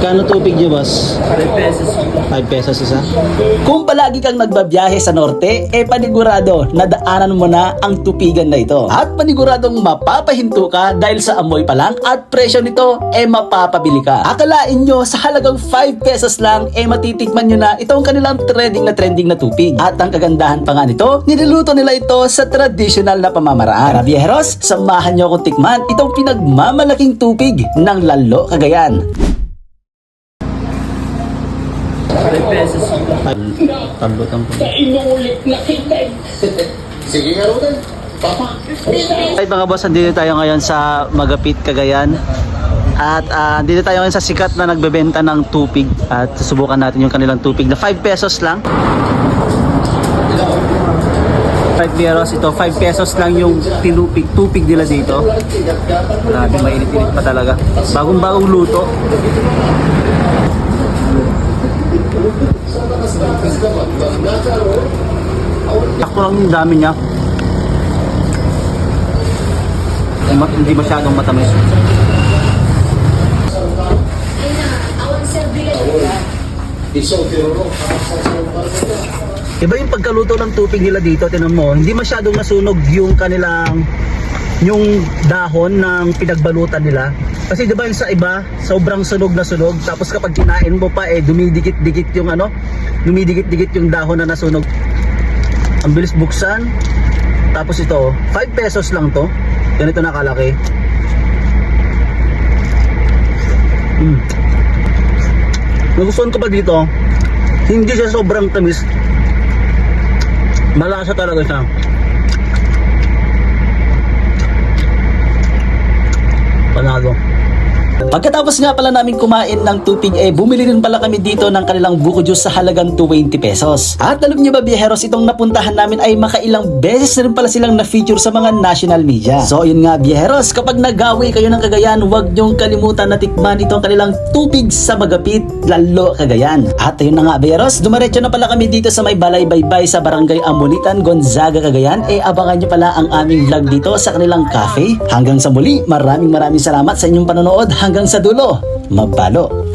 Kano tubig niyo, boss? 5 pesos. 5 pesos isa? Kung palagi kang nagbabiyahe sa norte, eh panigurado na daanan mo na ang tupigan na ito. At paniguradong mapapahinto ka dahil sa amoy pa lang at presyo nito, eh mapapabili ka. Akalain nyo sa halagang 5 pesos lang, eh matitikman nyo na itong kanilang trending na trending na tupig. At ang kagandahan pa nga nito, niluluto nila ito sa traditional na pamamaraan. Tara viajeros, samahan nyo akong tikman itong pinagmamalaking tupig ng Lalo Cagayan. 5 pesos. Talutang po. Sige nga Rodan. Papa. Ay mga boss, andito tayo ngayon sa Magapit, Cagayan. At ah, dito tayo ngayon sa sikat na nagbebenta ng tupig. At susubukan natin yung kanilang tupig na 5 pesos lang. 5 pesos ito, 5 pesos lang yung tinupig, tupig nila dito. Grabe, mainit-init pa talaga. Bagong-bagong luto. Sakto lang yung dami niya. Hindi masyadong matamis. Iba yung pagkaluto ng tupig nila dito, tinan mo, hindi masyadong nasunog yung kanilang yung dahon ng pinagbalutan nila. Kasi 'di ba sa iba, sobrang sunog na sunog tapos kapag kinain mo pa eh dumidikit-dikit yung ano, dumidikit-dikit yung dahon na nasunog. Ang bilis buksan. Tapos ito, 5 pesos lang to. Ganito nakalaki. Mm. Nagustuhan ko pa dito, hindi siya sobrang tamis. Malasa talaga siya. Pagkatapos nga pala namin kumain ng tupig eh bumili rin pala kami dito ng kanilang buko juice sa halagang 20 pesos. At alam niyo ba biyeheros itong napuntahan namin ay makailang beses na rin pala silang na-feature sa mga national media. So yun nga biyeheros, kapag nagawi kayo ng Cagayan, huwag niyong kalimutan na tikman itong kanilang tupig sa Magapit, lalo Cagayan. At ayun na nga biyeheros, dumaretso na pala kami dito sa may balay baybay sa barangay Amunitan, Gonzaga, Cagayan. Eh abangan niyo pala ang aming vlog dito sa kanilang cafe. Hanggang sa muli, maraming maraming salamat sa inyong panonood hanggang sa dulo. Mabalo!